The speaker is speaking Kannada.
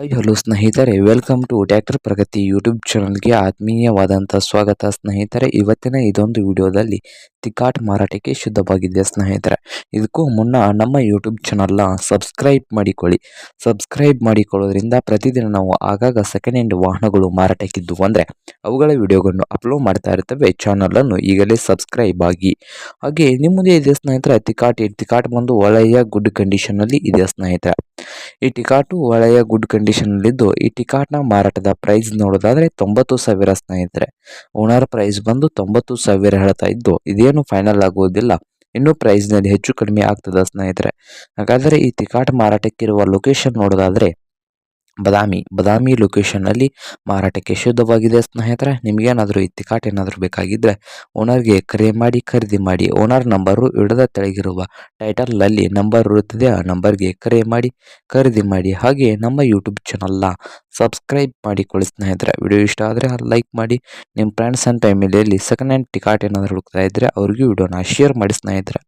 ಹಾಯ್ ಹಲೋ ಸ್ನೇಹಿತರೆ. Welcome to tractor Pragati YouTube ಚಾನಲ್ಗೆ ಆತ್ಮೀಯವಾದಂಥ ಸ್ವಾಗತ, ಸ್ನೇಹಿತರೆ. ಇವತ್ತಿನ ಇದೊಂದು ವಿಡಿಯೋದಲ್ಲಿ ತಿಕಾಟ್ ಮಾರಾಟಕ್ಕೆ ಶುದ್ಧವಾಗಿದೆ, ಸ್ನೇಹಿತರೆ. ಇದಕ್ಕೂ ಮುನ್ನ ನಮ್ಮ ಯೂಟ್ಯೂಬ್ ಚಾನಲ್ನ ಸಬ್ಸ್ಕ್ರೈಬ್ ಮಾಡಿಕೊಳ್ಳಿ. ಸಬ್ಸ್ಕ್ರೈಬ್ ಮಾಡಿಕೊಳ್ಳೋದ್ರಿಂದ ಪ್ರತಿದಿನ ನಾವು ಆಗಾಗ ಸೆಕೆಂಡ್ ಹ್ಯಾಂಡ್ ವಾಹನಗಳು ಮಾರಾಟಕ್ಕಿದ್ದು ಅಂದರೆ ಅವುಗಳ ವಿಡಿಯೋಗಳನ್ನು ಅಪ್ಲೋಡ್ ಮಾಡ್ತಾ ಇರ್ತವೆ. ಚಾನಲನ್ನು ಈಗಲೇ ಸಬ್ಸ್ಕ್ರೈಬ್ ಆಗಿ. ಹಾಗೆ ನಿಮ್ಮದೇ ಇದೆ, ಸ್ನೇಹಿತರೆ. ತಿಕಾಟ್ ತಿಕಾಟ್ ಬಂದು ಒಳ್ಳೆಯ ಗುಡ್ ಕಂಡೀಷನಲ್ಲಿ ಇದೆ, ಸ್ನೇಹಿತರೆ. ಈ ಟಿಕಾಟು ಒಳ್ಳೆಯ ಗುಡ್ ಕಂಡೀಷನಲ್ಲಿದ್ದು ಈ ಟಿಕಾಟ್ನ ಮಾರಾಟದ ಪ್ರೈಸ್ ನೋಡೋದಾದ್ರೆ ತೊಂಬತ್ತು ಸಾವಿರ ಸ್ನೇಹಿತರೆ. ಓನರ್ ಪ್ರೈಸ್ ಬಂದು ತೊಂಬತ್ತು ಸಾವಿರ ಹೇಳ್ತಾ ಇದ್ದು, ಇದೇನು ಫೈನಲ್ ಆಗುವುದಿಲ್ಲ. ಇನ್ನೂ ಪ್ರೈಸ್ನಲ್ಲಿ ಹೆಚ್ಚು ಕಡಿಮೆ ಆಗ್ತದೆ ಸ್ನೇಹಿತರೆ. ಹಾಗಾದರೆ ಈ ಟಿಕಾಟ್ ಮಾರಾಟಕ್ಕಿರುವ ಲೊಕೇಶನ್ ನೋಡೋದಾದ್ರೆ ಬದಾಮಿ ಬದಾಮಿ ಲೊಕೇಶನ್ನಲ್ಲಿ ಮಾರಾಟಕ್ಕೆ ಶುದ್ಧವಾಗಿದೆ ಸ್ನೇಹಿತರೆ. ನಿಮಗೇನಾದರೂ ಈ ತಿಕಾಟ್ ಏನಾದರೂ ಬೇಕಾಗಿದ್ದರೆ ಓನರ್ಗೆ ಕರೆ ಮಾಡಿ, ಖರೀದಿ ಮಾಡಿ ಓನರ್ ನಂಬರು ಇಡದ ತೆಳಗಿರುವ ಟೈಟಲ್ನಲ್ಲಿ ನಂಬರ್ ಇರುತ್ತದೆ, ಆ ನಂಬರ್ಗೆ ಕರೆ ಮಾಡಿ, ಖರೀದಿ ಮಾಡಿ. ಹಾಗೆ ನಮ್ಮ ಯೂಟ್ಯೂಬ್ ಚಾನಲ್ನ ಸಬ್ಸ್ಕ್ರೈಬ್ ಮಾಡಿಕೊಳ್ಳಿ ಸ್ನೇಹಿತರೆ. ವಿಡಿಯೋ ಇಷ್ಟ ಆದರೆ ಲೈಕ್ ಮಾಡಿ. ನಿಮ್ಮ ಫ್ರೆಂಡ್ಸ್ ಆ್ಯಂಡ್ ಫ್ಯಾಮಿಲಿಯಲ್ಲಿ ಸೆಕೆಂಡ್ ಹ್ಯಾಂಡ್ ಟಿಕಾಟ್ ಏನಾದರೂ ಹುಡುಕ್ತಾ ಇದ್ದರೆ ಅವ್ರಿಗೂ ವಿಡಿಯೋನ ಶೇರ್ ಮಾಡಿ ಸ್ನೇಹಿತರೆ.